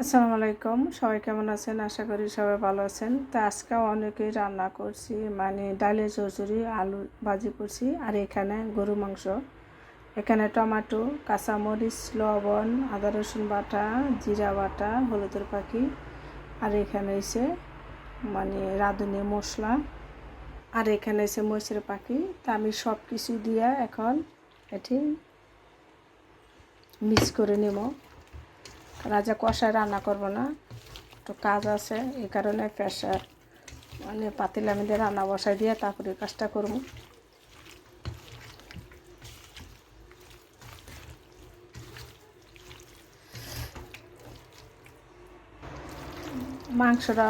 আসসালামু আলাইকুম। সবাই কেমন আছেন? আশা করি সবাই ভালো আছেন। তো আজকেও অনেকেই রান্না করছি মানে ডালের চচড়ি আলু ভাজি করছি, আর এখানে গরু মাংস। এখানে টমাটো, কাঁচামরিচ, লবণ, আদা রসুন বাটা, জিরা বাটা, হলুদের পাখি, আর এখানে এসে মানে রাঁধুনি মশলা, আর এখানে এসে মরিচের পাখি। তা আমি সব কিছু দিয়ে এখন এটি মিক্স করে নেব। রাজা কষায় রান্না করব না। একটু কাজ আছে, এই কারণে প্রেশার মানে পাতিলা মেয়েদের রান্না বসাই দিয়ে তারপরে কাজটা করব। মাংসটা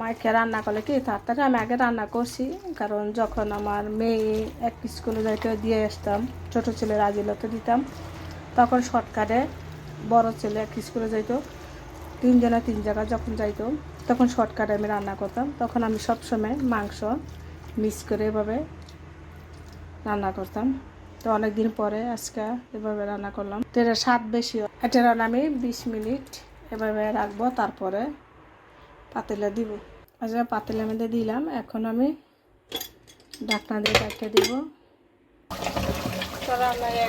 মাইকে রান্না করলে কি তাড়াতাড়ি আমি আগে রান্না করছি, কারণ যখন আমার মেয়ে এক স্কুলে যাইতে দিয়ে আসতাম, ছোটো ছেলে রাজিলতে দিতাম, তখন শর্টকাটে বড় ছেলে এক স্কুলে যাইতো, তিনজনে তিন জায়গায় যখন যাইতো, তখন শর্টকাটে আমি রান্না করতাম, তখন আমি সবসময় মাংস মিক্স করে এভাবে রান্না করতাম। তো অনেক দিন পরে আজকে এভাবে রান্না করলাম। তো এটা স্বাদ বেশি। এটা রান্না আমি বিশ মিনিট এভাবে রাখব, তারপরে পাতিলে দিব। আচ্ছা পাতিলের মধ্যে দিলাম। এখন আমি ঢাকনা দিয়ে ডাকতে দিব। রান্না হয়ে